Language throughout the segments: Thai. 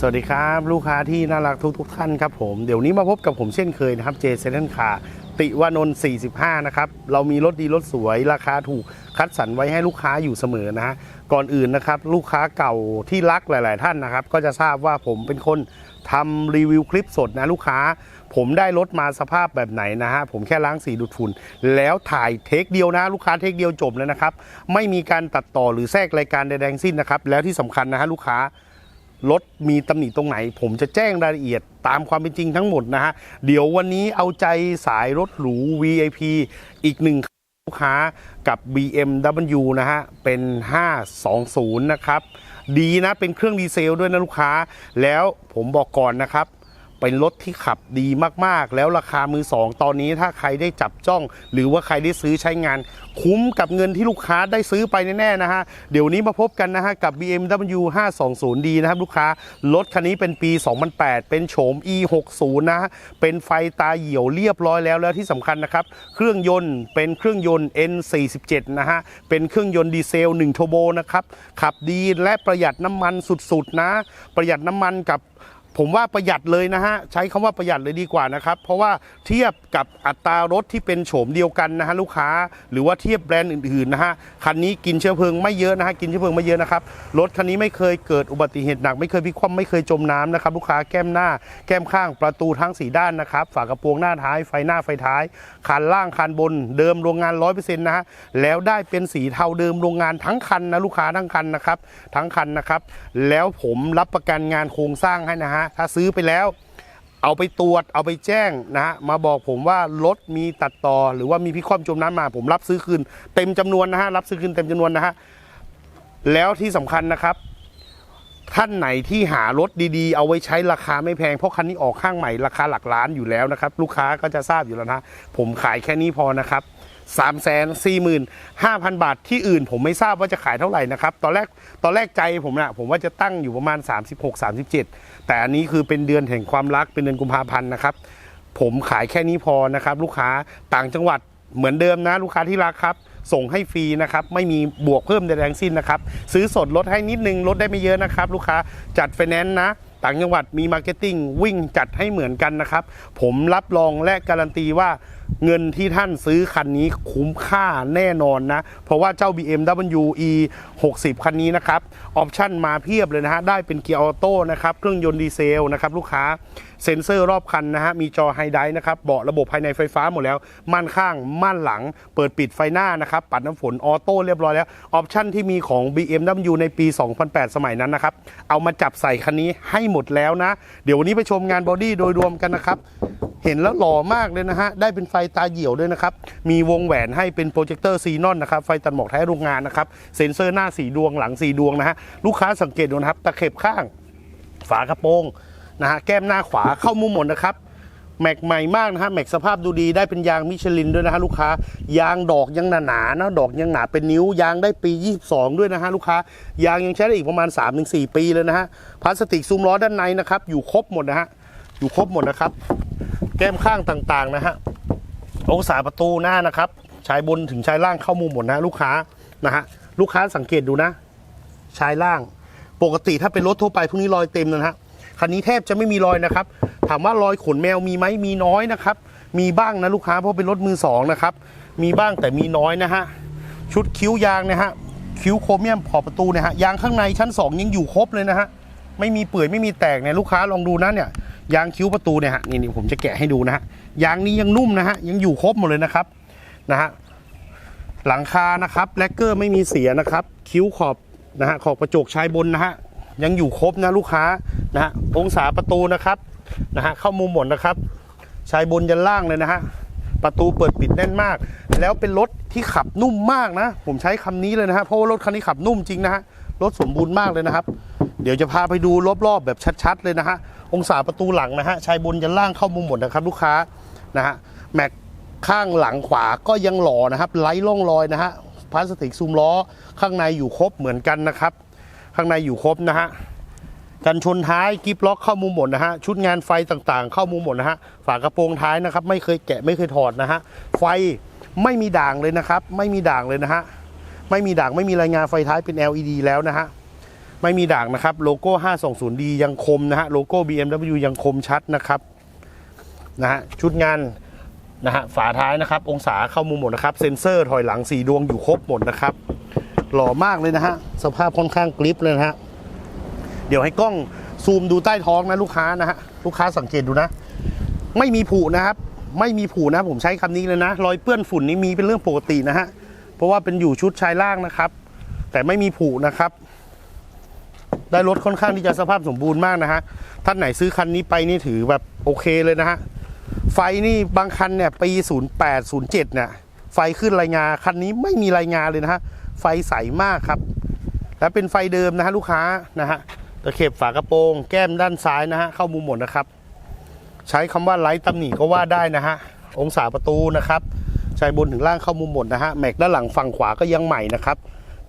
สวัสดีครับ ลูกค้าที่น่ารักทุกทุกท่านครับผม เดี๋ยวนี้มาพบกับผมเช่นเคยนะครับเจเซนคาติวานนท์45 นะครับ เรามีรถดีรถสวย ราคาถูกคัดสรรไว้ให้ลูกค้าอยู่เสมอนะฮะก่อนอื่นนะครับ ลูกค้าเก่าที่รักหลาย ๆ ท่านนะครับ ก็จะทราบว่าผมเป็นคนทำรีวิวคลิปสดนะลูกค้า ผมได้รถมาสภาพแบบไหนนะฮะผมแค่ล้างสีดูดฝุ่น แล้วถ่ายเทคเดียวนะ ลูกค้าเทคเดียวจบเลยนะครับ ไม่มีการตัดต่อหรือแทรกรายการใดๆสิ้นนะครับ แล้วที่สำคัญนะฮะลูกค้า รถมีตำหนิตรงไหน ผมจะแจ้งรายละเอียดตามความเป็นจริงทั้งหมดนะฮะ เดี๋ยววันนี้เอาใจสายรถหรู VIP อีกหนึ่งลูกค้ากับ BMW นะฮะ เป็น 520 นะครับ ดีนะ เป็นเครื่องดีเซลด้วยนะลูกค้า แล้วผมบอกก่อนนะครับ เป็นรถที่ขับดีมากๆ แล้วราคามือสองตอนนี้ถ้าใครได้จับจ้อง หรือว่าใครได้ซื้อใช้งาน คุ้มกับเงินที่ลูกค้าได้ซื้อไปแน่ๆนะฮะ เดี๋ยวนี้มาพบกันนะฮะ กับ BMW 520D นะครับลูกค้ารถคันนี้เป็นปี 2008 เป็นโฉม E60 นะฮะ เป็นไฟตาเหี่ยวเรียบร้อยแล้วแล้วที่สำคัญนะครับ เครื่องยนต์เป็นเครื่องยนต์ N47 นะฮะ เป็นเครื่องยนต์ดีเซล1โทโบนะครับขับดีและประหยัดน้ำมันสุดๆนะ ประหยัดน้ำมันกับ ผมว่าประหยัดเลยนะฮะใช้คำว่าประหยัดเลยดีกว่านะครับเพราะว่าเทียบกับอัตรารถที่เป็นโฉมเดียวกันนะฮะลูกค้า หรือว่าเทียบแบรนด์อื่นๆนะฮะคันนี้กินเชื้อเพลิงไม่เยอะนะฮะกินเชื้อเพลิงไม่เยอะนะครับรถคันนี้ไม่เคยเกิดอุบัติเหตุหนักไม่เคยพิคว่ำไม่เคยจมน้ำนะครับลูกค้าแก้มหน้า แก้มข้างประตูทั้งสีด้านนะครับฝากระโปรงหน้าท้ายไฟหน้าไฟท้ายคันล่างคันบนเดิมโรงงาน 100%นะฮะแล้วได้เป็นสีเทาเดิมโรงงานทั้งคันนะลูกค้าทั้งคันนะครับทั้งคันนะครับแล้วผมรับประกันงานโครงสร้างให้นะฮะถ้าซื้อไปแล้ว เอาไปตรวจเอาไปแจ้งนะฮะมาบอกผมว่ารถมีตัดต่อ หรือว่ามีพิความจมน้ำมา ผมรับซื้อคืนเต็มจำนวนนะฮะรับซื้อคืนเต็มจำนวนนะฮะแล้วที่สำคัญนะครับ ท่านไหนที่หารถดีๆ เอาไว้ใช้ราคาไม่แพงเพราะคันนี้ออกข้างใหม่ราคาหลักล้านอยู่แล้วนะครับ ลูกค้าก็จะทราบอยู่แล้วนะผมขายแค่นี้พอนะครับ 3 4 5 0 0 0 บาทที่อื่น ผมไม่ทราบว่าจะขายเท่าไหร่นะครับ ตอนแรกตอนแรกใจผมนะผมว่าจะตั้งอยู่ประมาณ 36 37 แต่อันนี้คือเป็นเดือนแห่งความรักเป็นเดือนกุมภาพันธ์นะครับ ผมขายแค่นี้พอนะครับ ลูกค้าต่างจังหวัดเหมือนเดิมนะ ลูกค้าที่รักครับ ส่งให้ฟรีนะครับ ไม่มีบวกเพิ่มใดๆทั้งสิ้นนะครับ ซื้อสดลดให้นิดนึงลดได้ไม่เยอะนะครับ ลูกค้าจัดไฟแนนซ์นะต่างจังหวัดมีมาร์เก็ตติ้งวิ่งจัดให้เหมือนกันนะครับ ผมรับรองและการันตีว่าเงินที่ท่านซื้อคันนี้คุ้มค่าแน่นอนนะ เพราะว่าเจ้า BMW E 60 คันนี้นะครับ ออปชั่นมาเพียบเลยนะฮะ ได้เป็นเกียร์ออโต้นะครับ เครื่องยนต์ดีเซลนะครับลูกค้า เซ็นเซอร์รอบคันนะฮะ มีจอไฮไดนะครับ เบาะระบบภายในไฟฟ้าหมดแล้ว ม่านข้าง ม่านหลัง เปิดปิดไฟหน้านะครับ ปัดน้ำฝนออโต้เรียบร้อยแล้ว ออปชั่นที่มีของ BMW ในปี 2008 สมัยนั้นนะครับ เอามาจับใส่คันนี้ให้หมดแล้วนะ เดี๋ยววันนี้ไปชมงานบอดี้โดยรวมกันนะครับ เห็นแล้วหล่อมากเลยนะฮะ ได้เป็นไฟฟตาเหี่ยวด้วยนะครับ มีวงแหวนให้เป็นโปรเจคเตอร์ซีนอนนะครับ ไฟตัดหมอกแท้โรงงานนะครับ เซ็นเซอร์หน้าสีดวงหลังสีดวงนะฮะ ลูกค้าสังเกตดูนะครับ ตะเข็บข้าง ฝากระโปรงนะฮะ แก้มหน้าขวาเข้ามุมหมดนะครับแม็กใหม่มากนะฮะแม็กสภาพดูดีได้เป็นยางมิชลินด้วยนะฮะลูกค้ายางดอกยังหนาๆนะดอกยังหนาเป็นนิ้วยางได้ปี 22 ด้วยนะฮะลูกค้ายางยังใช้ได้อีกประมาณ 3-4 ปีเลยนะฮะพลาสติกซุ้มล้อด้านในนะครับอยู่ครบหมดนะฮะอยู่ครบหมดนะครับ แก้มข้างต่างๆนะฮะ องศาประตูหน้านะครับชายบนถึงชายล่างเข้ามุมหมดนะลูกค้านะฮะลูกค้าสังเกตดูนะชายล่าง ปกติถ้าเป็นรถทั่วไปพวกนี้รอยเต็มนะฮะคันนี้แทบจะไม่มีรอยนะครับ ถามว่ารอยขนแมวมีไหมมีน้อยนะครับ มีบ้างนะลูกค้าเพราะเป็นรถมือสองนะครับ มีบ้างแต่มีน้อยนะฮะชุดคิ้วยางนะฮะคิ้วโครเมียมขอบประตูนี่ยฮะยางข้างในชั้นสองยังอยู่ครบเลยนะฮะ ไม่มีเปื่อยไม่มีแตกเนี่ยลูกค้าลองดูนะเนี่ยยางคิ้วประตูเนี่ยฮะนี่นี่ผมจะแกะให้ดูนะฮะยางนี้ยังนุ่มนะฮะยังอยู่ครบหมดเลยนะครับนะฮะหลังคานะครับแลกเกอร์ไม่มีเสียนะครับ คิ้วขอบนะฮะขอบกระจกชายบนนะฮะยังอยู่ครบนะลูกค้านะฮะองศาประตูนะครับนะฮะเข้ามุมหมดนะครับชายบนยันล่างเลยนะฮะประตูเปิดปิดแน่นมาก แล้วเป็นรถที่ขับนุ่มมากนะ ผมใช้คำนี้เลยนะฮะเพราะว่ารถคันนี้ขับนุ่มจริงนะฮะรถสมบูรณ์มากเลยนะครับ เดี๋ยวจะพาไปดูรอบๆแบบชัดๆเลยนะฮะ องศาประตูหลังนะฮะชายบนยันล่างเข้ามุมหมดนะครับลูกค้านะฮะแม็กข้างหลังขวาก็ยังหล่อนะครับไร้ร่องรอยนะฮะพลาสติกซุ้มล้อข้างในอยู่ครบเหมือนกันนะครับ ข้างในอยู่ครบนะฮะกันชนท้ายกิฟล็อกเข้ามุมหมดนะฮะชุดงานไฟต่างๆ เข้ามุมหมดนะฮะฝากระโปรงท้ายนะครับ ไม่เคยแกะไม่เคยถอดนะฮะไฟไม่มีด่างเลยนะครับ ไม่มีด่างเลยนะฮะไม่มีด่างไม่มีรายงานไฟท้ายเป็น LED แล้วนะฮะ ไม่มีด่างนะครับ โลโก้ 520D ยังคมนะฮะโลโก้ BMW ยังคมชัดนะครับนะฮะชุดงานนะฮะฝาท้ายนะครับ องศาเข้ามุมหมดนะครับ เซ็นเซอร์ถอยหลัง4ดวงอยู่ครบหมดนะครับ หล่อมากเลยนะฮะสภาพค่อนข้างกริปเลยนะฮะเดี๋ยวให้กล้องซูมดูใต้ท้องนะลูกค้านะฮะลูกค้าสังเกตดูนะ ไม่มีผุนะครับไม่มีผุนะผมใช้คำนี้เลยนะรอยเปื้อนฝุ่นนี่มีเป็นเรื่องปกตินะฮะเพราะว่าเป็นอยู่ชุดชายล่างนะครับ แต่ไม่มีผุนะครับ ได้รถค่อนข้างที่จะสภาพสมบูรณ์มากนะฮะ ท่านไหนซื้อคันนี้ไปนี่ถือแบบโอเคเลยนะฮะ ไฟนี่บางคันเนี่ยปี 08 07เนี่ยไฟขึ้นรายงานคันนี้ไม่มีรายงานเลยนะฮะ ไฟใสมากครับ และเป็นไฟเดิมนะฮะลูกค้านะฮะตะเข็บฝากระโปรง แก้มด้านซ้ายนะฮะเข้ามุมหมดนะครับ ใช้คำว่าไร้ตำหนิก็ว่าได้นะฮะ องศาประตูนะครับใช้บนถึงล่างเข้ามุมหมดนะฮะแม็กด้านหลังฝั่งขวาก็ยังใหม่นะครับ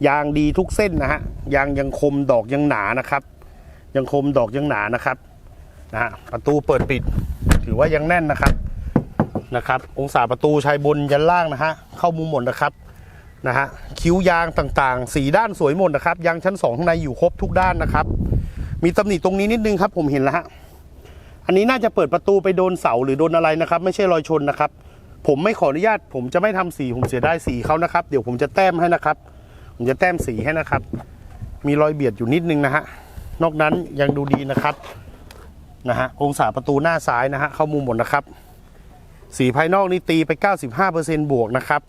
ยางดีทุกเส้นนะฮะยางยังคมดอกยังหนานะครับ ยังคมดอกยังหนานะครับนะฮะประตูเปิดปิด ถือว่ายังแน่นนะครับนะครับ องศาประตูชายบนยันล่างนะฮะเข้ามุมหมดนะครับนะฮะคิ้วยางต่างๆ สีด้านสวยหมดนะครับยางชั้นสองข้างในอยู่ครบทุกด้านนะครับ มีตำหนิตรงนี้นิดนึงครับ ผมเห็นแล้วฮะอันนี้น่าจะเปิดประตูไปโดนเสาหรือโดนอะไรนะครับ ไม่ใช่รอยชนนะครับ ผมไม่ขออนุญาต ผมจะไม่ทำสีผมเสียดายสีเขานะครับ เดี๋ยวผมจะแต้มให้นะครับ ผมจะแต้มสีให้นะครับ มีรอยเบียดอยู่นิดนึงนะฮะ นอกนั้นยังดูดีนะครับ นะฮะ องศาประตูหน้าซ้ายนะฮะ เข้ามุมหมดนะครับ สีภายนอกนี่ตีไป 95%บวกนะครับ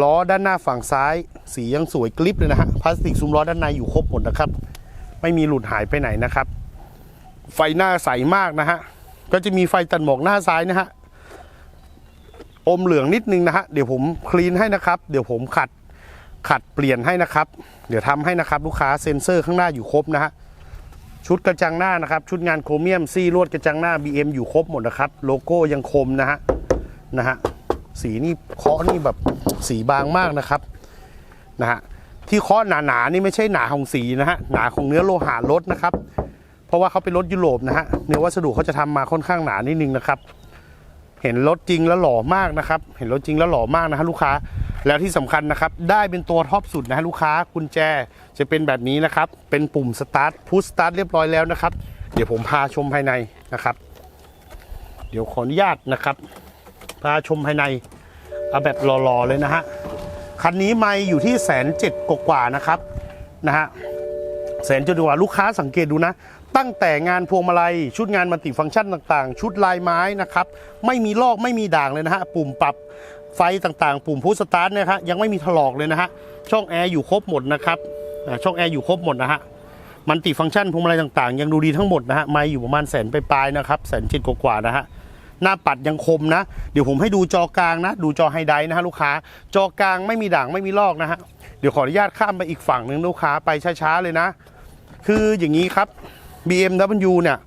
ล้อด้านหน้าฝั่งซ้าย สียังสวยกริปเลยนะฮะ พลาสติกซุ้มล้อด้านในอยู่ครบหมดนะครับ ไม่มีหลุดหายไปไหนนะครับ ไฟหน้าใสมากนะฮะ ก็จะมีไฟตัดหมอกหน้าซ้ายนะฮะ อมเหลืองนิดนึงนะฮะ เดี๋ยวผมคลีนให้นะครับ เดี๋ยวผมขัด ขัดเปลี่ยนให้นะครับ เดี๋ยวทำให้นะครับลูกค้าเซ็นเซอร์ข้างหน้าอยู่ครบนะฮะชุดกระจังหน้านะครับ ชุดงานโครเมียมซี่ลวดกระจังหน้า BM อยู่ครบหมดนะครับ โลโก้ยังคมนะฮะนะฮะสีนี่เคาะนี่แบบสีบางมากนะครับนะฮะที่เคาะหนาๆนี่ไม่ใช่หนาของสีนะฮะหนาของเนื้อโลหะรถนะครับ เพราะว่าเขาเป็นรถยุโรปนะฮะเนื้อวัสดุเขาจะทำมาค่อนข้างหนานิดนึงนะครับ เห็นรถจริงแล้วหล่อมากนะครับ เห็นรถจริงแล้วหล่อมากนะฮะลูกค้า แล้วที่สำคัญนะครับ ได้เป็นตัวท็อปสุดนะฮะลูกค้ากุญแจจะเป็นแบบนี้นะครับ เป็นปุ่มสตาร์ทพุชสตาร์ทเรียบร้อยแล้วนะครับ เดี๋ยวผมพาชมภายในนะครับ เดี๋ยวขออนุญาตนะครับ พาชมภายในเอาแบบหล่อๆเลยนะฮะคันนี้ไม่อยู่ที่แสนเจ็ดกว่าๆนะครับนะฮะแสนจุดกว่าลูกค้าสังเกตดูนะ ตั้งแต่งานพวงมาลัย ชุดงานมัลติฟังก์ชันต่างๆ ชุดลายไม้นะครับ ไม่มีลอกไม่มีด่างเลยนะฮะปุ่มปรับ ไฟต่างๆ ปุ่มพุชสตาร์ทนยครับยังไม่มีถลอกเลยนะฮะช่องแอร์อยู่ครบหมดนะครับช่องแอร์อยู่ครบหมดนะฮะมันติฟังก์ชันพวงมาลัยต่างๆ ยังดูดีทั้งหมดนะฮะไม่อยู่ประมาณแสนไปปลายนะครับแสนเจ็ดกว่าๆนะฮะหน้าปัดยังคมนะ เดี๋ยวผมให้ดูจอกลางนะ ดูจอไฮไดนะฮะลูกค้า จอกลางไม่มีด่างไม่มีลอกนะฮะเดี๋ยวขออนุญาตข้ามไปอีกฝั่งหนึ่งลูกค้าไปช้าๆเลยนะ คืออย่างนี้ครับ BMW เนี่ย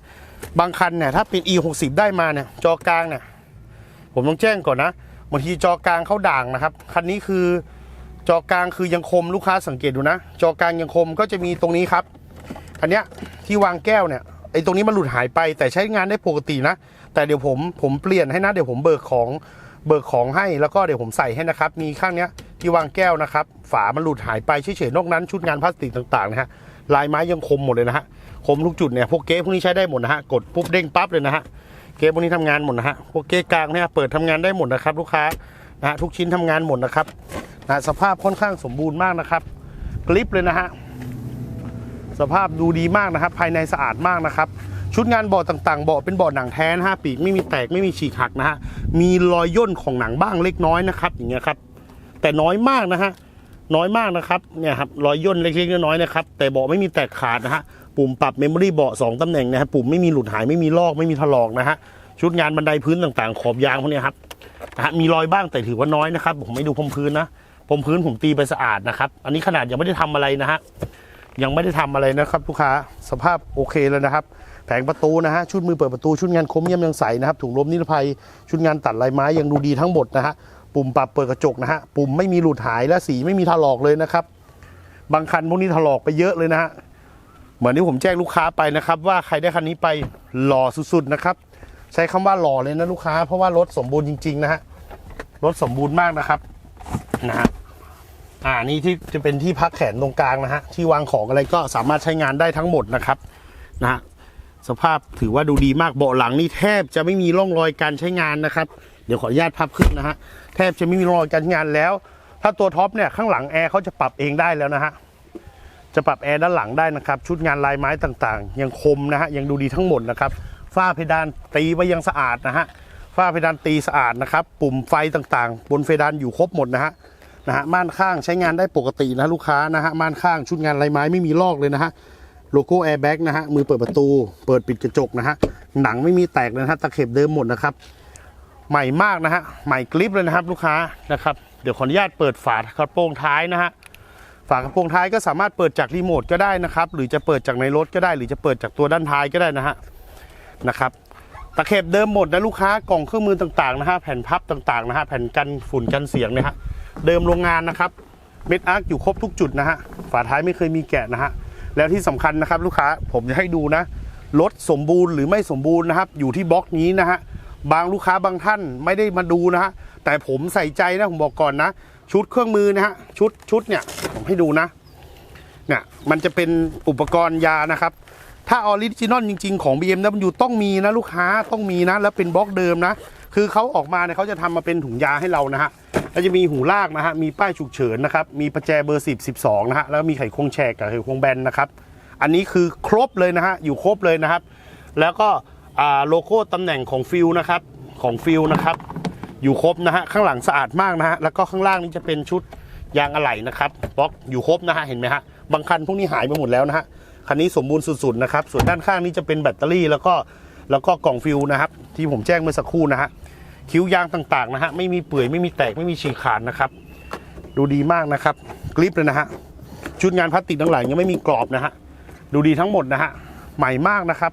บางคันเนี่ยถ้าเป็น E60 ได้มาเนี่ยจอกลางเนี่ยผมต้องแจ้งก่อนนะ บางทีจอกลางเขาด่างนะครับ คันนี้คือจอกลางคือยังคมลูกค้าสังเกตดูนะ จอกลางยังคมก็จะมีตรงนี้ครับ อันเนี้ยที่วางแก้วเนี่ยไอ้ตรงนี้มันหลุดหายไปแต่ใช้งานได้ปกตินะ แต่เดี๋ยวผมผมเปลี่ยนให้นะ เดี๋ยวผมเบิกของเบิกของให้แล้วก็เดี๋ยวผมใส่ให้นะครับ มีข้างเนี้ยที่วางแก้วนะครับ ฝามันหลุดหายไปเฉยๆนอกนั้นชุดงานพลาสติกต่างๆนะฮะลายไม้ยังคมหมดเลยนะฮะคมทุกจุดเนี่ยพวกเก๊พวกนี้ใช้ได้หมดนะฮะกดปุ๊บเด้งปั๊บเลยนะฮะ เก๊พวกนี้ทำงานหมดนะฮะพวกเก๊กลางเนี่ยเปิดทำงานได้หมดนะครับ ลูกค้านะฮะทุกชิ้นทำงานหมดนะครับนะสภาพค่อนข้างสมบูรณ์มากนะครับกลิปเลยนะฮะสภาพดูดีมากนะครับ ภายในสะอาดมากนะครับ ชุดงานเบาะต่างๆเบาะเป็นเบาะหนังแท้นะฮะปีกไม่มีแตกไม่มีฉีกหักนะฮะมีรอยย่นของหนังบ้างเล็กน้อยนะครับ อย่างเงี้ยครับแต่น้อยมากนะฮะ น้อยมากนะครับเนี่ยครับรอยย่นเล็กๆน้อยๆนะครับแต่เบาะไม่มีแตกขาดนะฮะปุ่มปรับเมมโมรี่เบาะสองตำแหน่งนะฮะปุ่มไม่มีหลุดหายไม่มีลอกไม่มีถลอกนะฮะชุดงานบันไดพื้นต่างๆ ขอบยางพวกนี้ครับนะฮะมีรอยบ้างแต่ถือว่าน้อยนะครับผมไม่ดูพรมพื้นนะพรมพื้นผมตีไปสะอาดนะครับ อันนี้ขนาดยังไม่ได้ทำอะไรนะฮะยังไม่ได้ทำอะไรนะครับลูกค้าสภาพโอเคแล้วนะครับ แผงประตูนะฮะชุดมือเปิดประตูชุดงานคมเยี่ยมยังใสนะครับถุงลมนิรภัยชุดงานตัดลายไม้ยังดูดีทั้งหมดนะฮะ ปุ่มปรับเปิดกระจกนะฮะ ปุ่มไม่มีหลุดหายและสีไม่มีถลอกเลยนะครับ บางคันพวกนี้ถลอกไปเยอะเลยนะฮะ เหมือนที่ผมแจ้งลูกค้าไปนะครับ ว่าใครได้คันนี้ไปหล่อสุดๆนะครับ ใช้คำว่าหล่อเลยนะลูกค้า เพราะว่ารถสมบูรณ์จริงๆนะฮะ รถสมบูรณ์มากนะครับ นะฮะ อ่า นี่ที่จะเป็นที่พักแขนตรงกลางนะฮะ ที่วางของอะไรก็สามารถใช้งานได้ทั้งหมดนะครับ นะฮะสภาพถือว่าดูดีมากเบาะหลังนี่แทบจะไม่มีร่องรอยการใช้งานนะครับ เดี๋ยวขออนุญาตพับขึ้นนะฮะ แทบจะไม่มีรอยการใช้งานแล้ว ถ้าตัวท็อปเนี่ยข้างหลังแอร์เขาจะปรับเองได้แล้วนะฮะจะปรับแอร์ด้านหลังได้นะครับ ชุดงานลายไม้ต่างๆ ยังคมนะฮะยังดูดีทั้งหมดนะครับฝ้าเพดานตีไว้ยังสะอาดนะฮะฝ้าเพดานตีสะอาดนะครับ ปุ่มไฟต่างๆ บนเพดานอยู่ครบหมดนะฮะนะฮะม่านข้างใช้งานได้ปกตินะลูกค้านะฮะม่านข้างชุดงานลายไม้ไม่มีลอกเลยนะฮะโลโก้แอร์แบ็กนะฮะมือเปิดประตู เปิดปิดกระจกนะฮะหนังไม่มีแตกเลยนะฮะตะเข็บเดิมหมดนะครับ ใหม่มากนะฮะใหม่กริปเลยนะครับลูกค้านะครับเดี๋ยวขออนุญาตเปิดฝากระโปรงท้ายนะฮะฝากระโปรงท้ายก็สามารถเปิดจากรีโมทก็ได้นะครับ หรือจะเปิดจากในรถก็ได้ หรือจะเปิดจากตัวด้านท้ายก็ได้นะฮะนะครับตะเข็บเดิมหมดนะลูกค้ากล่องเครื่องมือต่างๆนะฮะแผ่นพับต่างๆนะฮะแผ่นกันฝุ่นกันเสียงนี่ยฮะเดิมโรงงานนะครับเม็ดอาร์คอยู่ครบทุกจุดนะฮะฝาท้ายไม่เคยมีแกะนะฮะแล้วที่สำคัญนะครับลูกค้าผมจะให้ดูนะรถสมบูรณ์หรือไม่สมบูรณ์นะครับอยู่ที่บล็อกนี้นะฮะ บางลูกค้าบางท่านไม่ได้มาดูนะฮะแต่ผมใส่ใจนะผมบอกก่อนนะ ชุดเครื่องมือนะฮะชุดชุดเนี่ยผมให้ดูนะเนี่ยมันจะเป็นอุปกรณ์ยานะครับ ถ้าออริจินอลจริง ๆของ BMW ต้องมีนะลูกค้าต้องมีนะ แล้วเป็นบล็อกเดิมนะ คือเขาออกมาเนี่ยเขาจะทำมาเป็นถุงยาให้เรานะฮะแล้วจะมีหูลากนะฮะมีป้ายฉุกเฉินนะครับมีประแจเบอร์ 10 12นะฮะแล้วมีไขควงแฉกกับไขควงแบนนะครับ อันนี้คือครบเลยนะฮะอยู่ครบเลยนะครับ แล้วก็ โลโก้ตำแหน่งของฟิลนะครับของฟิลนะครับ อยู่ครบนะฮะข้างหลังสะอาดมากนะฮะแล้วก็ข้างล่างนี่จะเป็นชุดยางอะไหล่นะครับบล็อกอยู่ครบนะฮะเห็นไหมฮะบางคันพวกนี้หายไปหมดแล้วนะฮะคันนี้สมบูรณ์สุดๆนะครับส่วนด้านข้างนี่จะเป็นแบตเตอรี่แล้วก็แล้วก็กล่องฟิลนะครับ ที่ผมแจ้งเมื่อสักครู่นะฮะคิ้วยางต่างๆนะฮะไม่มีเปื่อยไม่มีแตกไม่มีฉีกขาดนะครับ ดูดีมากนะครับกริปเลยนะฮะชุดงานพลาสติกทั้งหลายยังไม่มีกรอบนะฮะดูดีทั้งหมดนะฮะใหม่มากนะครับ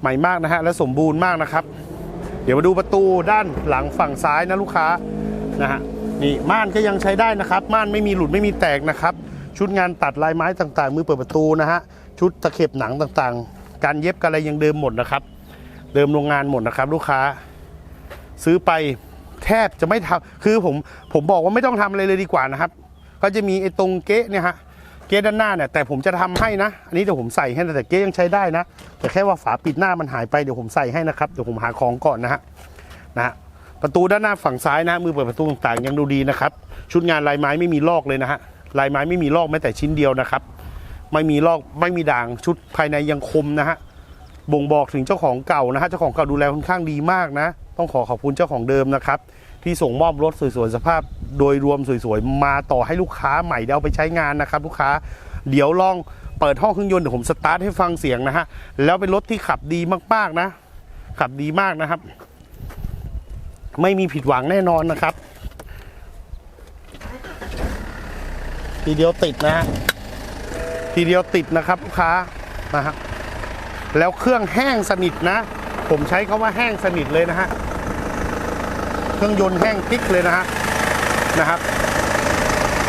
ใหม่มากนะฮะและสมบูรณ์มากนะครับ เดี๋ยวมาดูประตูด้านหลังฝั่งซ้ายนะลูกค้านะฮะนี่ม่านก็ยังใช้ได้นะครับ ม่านไม่มีหลุดไม่มีแตกนะครับ ชุดงานตัดลายไม้ต่างๆ มือเปิดประตูนะฮะชุดตะเข็บหนังต่างๆ การเย็บกันอะไรยังเดิมหมดนะครับ เดิมโรงงานหมดนะครับ ลูกค้า ซื้อไปแทบจะไม่ทำคือผมผมบอกว่าไม่ต้องทำอะไรเลยดีกว่านะครับ ก็จะมีไอ้ตรงเก๊ะเนี่ยฮะ เก๊ะด้านหน้าเนี่ยแต่ผมจะทำให้นะ อันนี้เดี๋ยวผมใส่ให้นะแต่เก๊ะยังใช้ได้นะ แต่แค่ว่าฝาปิดหน้ามันหายไปเดี๋ยวผมใส่ให้นะครับเดี๋ยวผมหาของก่อนนะฮะนะฮะประตูด้านหน้าฝั่งซ้ายนะมือเปิดประตูต่างๆยังดูดีนะครับ ชุดงานลายไม้ไม่มีลอกเลยนะฮะลายไม้ไม่มีลอกแม้แต่ชิ้นเดียวนะครับ ไม่มีลอกไม่มีด่างชุดภายในยังคมนะฮะบ่งบอกถึงเจ้าของเก่านะฮะเจ้าของเก่าดูแลค่อนข้างดีมากนะ ต้องขอขอบคุณเจ้าของเดิมนะครับ ที่ส่งมอบรถสวยๆสภาพ โดยรวมสวยๆมาต่อให้ลูกค้าใหม่เดี๋ยวเอาไปใช้งานนะครับ ลูกค้าเดี๋ยวลองเปิดห้องเครื่องยนต์เดี๋ยวผมสตาร์ทให้ฟังเสียงนะฮะแล้วเป็นรถที่ขับดีมากๆนะ ขับดีมากนะครับ ไม่มีผิดหวังแน่นอนนะครับ ทีเดียวติดนะฮะทีเดียวติดนะครับลูกค้านะฮะแล้วเครื่องแห้งสนิทนะ ผมใช้คาว่าแห้งสนิทเลยนะฮะ เครื่องยนต์แห้งกิ๊กเลยนะฮะนะครับ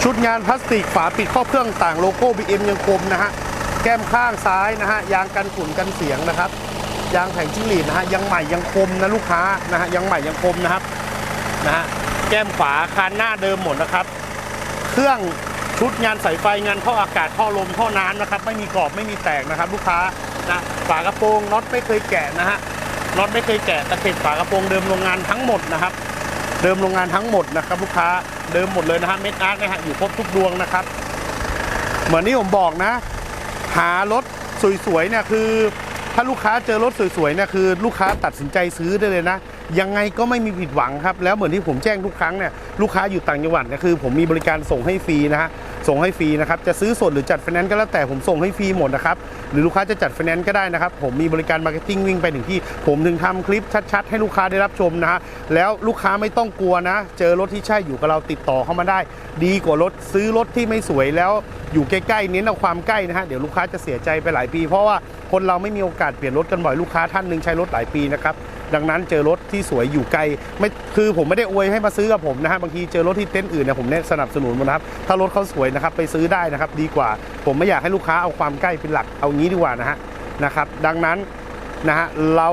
ชุดงานพลาสติกฝาปิดครอเครื่องต่างโลโก้ BM ยังคมนะฮะแก้มข้างซ้ายนะฮะยางกันฝุ่นกันเสียงนะครับยางแผงจิ้งหรีดนะฮะยังใหม่ยังคมนะลูกค้านะฮะยังใหม่ยังคมนะครับนะฮะแก้มฝาคานหน้าเดิมหมดนะครับ เครื่องชุดงานสายไฟงานท่ออากาศท่อลมท่อน้ำนะครับไม่มีกรอบไม่มีแตกนะครับ ลูกค้านะฝากระโปรงน็อตไม่เคยแกะนะฮะน็อตไม่เคยแกะตะเข็บฝากระโปรงเดิมโรงงานทั้งหมดนะครับ เดิมโรงงานทั้งหมดนะครับลูกค้าเดิมหมดเลยนะฮะเม็ดอาร์ตนะฮะอยู่ครบทุกดวงนะครับ เหมือนที่ผมบอกนะ หารถสวยๆเนี่ยคือ ถ้าลูกค้าเจอรถสวยๆเนี่ยคือ ลูกค้าตัดสินใจซื้อได้เลยนะ ยังไงก็ไม่มีผิดหวังครับ แล้วเหมือนที่ผมแจ้งทุกครั้งเนี่ยลูกค้าอยู่ต่างจังหวัดเนี่ยคือ ผมมีบริการส่งให้ฟรีนะฮะ ส่งให้ฟรีนะครับจะซื้อสดหรือจัดไฟแนนซ์ก็แล้วแต่ผมส่งให้ฟรีหมดนะครับหรือลูกค้าจะจัดไฟแนนซ์ก็ได้นะครับ ผมมีบริการมาร์เก็ตติ้งวิ่งไปถึงที่ ผมถึงทำคลิปชัดๆ ให้ลูกค้าได้รับชมนะฮะแล้วลูกค้าไม่ต้องกลัวนะ เจอรถที่ใช่อยู่กับเราติดต่อเข้ามาได้ ดีกว่ารถซื้อรถที่ไม่สวยแล้วอยู่ใกล้ๆเน้นเอาความใกล้นะฮะเดี๋ยวลูกค้าจะเสียใจไปหลายปี เพราะว่าคนเราไม่มีโอกาสเปลี่ยนรถกันบ่อยลูกค้าท่านหนึ่งใช้รถหลายปีนะครับ ดังนั้นเจอรถที่สวยอยู่ไกลไม่คือผมไม่ได้อวยให้มาซื้อกับผมนะฮะบางทีเจอรถที่เต็นท์อื่นเนี่ยผมเนี่ยสนับสนุนหมดนะครับถ้ารถเขาสวยนะครับไปซื้อได้นะครับดีกว่า ผมไม่อยากให้ลูกค้าเอาความใกล้เป็นหลักเอางี้ดีกว่านะฮะนะครับดังนั้นนะฮะเรา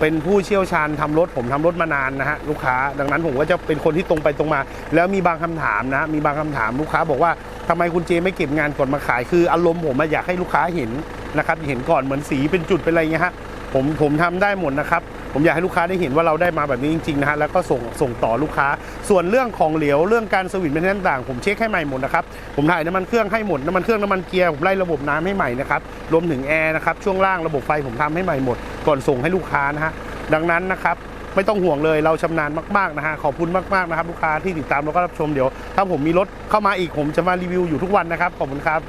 เป็นผู้เชี่ยวชาญทำรถผมทำรถมานานนะฮะลูกค้า ดังนั้นผมก็จะเป็นคนที่ตรงไปตรงมา แล้วมีบางคำถามนะมีบางคำถามลูกค้าบอกว่าทำไมคุณเจไม่เก็บงานก่อนมาขายคืออารมณ์ผมอยากให้ลูกค้าเห็นนะครับเห็นก่อนเหมือนสีเป็นจุดเป็นอะไรเงี้ยฮะ ผมผมทำได้หมดนะครับ ผมอยากให้ลูกค้าได้เห็นว่าเราได้มาแบบนี้จริงๆนะฮะแล้วก็ส่งส่งต่อลูกค้า ส่วนเรื่องของเหลวเรื่องการสวิตช์เป็นต่างๆผมเช็คให้ใหม่หมดนะครับผมถ่ายน้ำมันเครื่องให้หมดน้ำมันเครื่องน้ำมันเกียร์ผมไล่ระบบน้ำให้ใหม่นะครับรวมถึงแอร์นะครับช่วงล่างระบบไฟผมทำให้ใหม่หมด ก่อนส่งให้ลูกค้านะฮะดังนั้นนะครับไม่ต้องห่วงเลยเราชำนาญมากๆนะฮะขอบคุณมากๆนะครับลูกค้าที่ติดตามแล้วก็รับชมเดี๋ยว ถ้าผมมีรถเข้ามาอีกผมจะมารีวิวอยู่ทุกวันนะครับขอบคุณครับ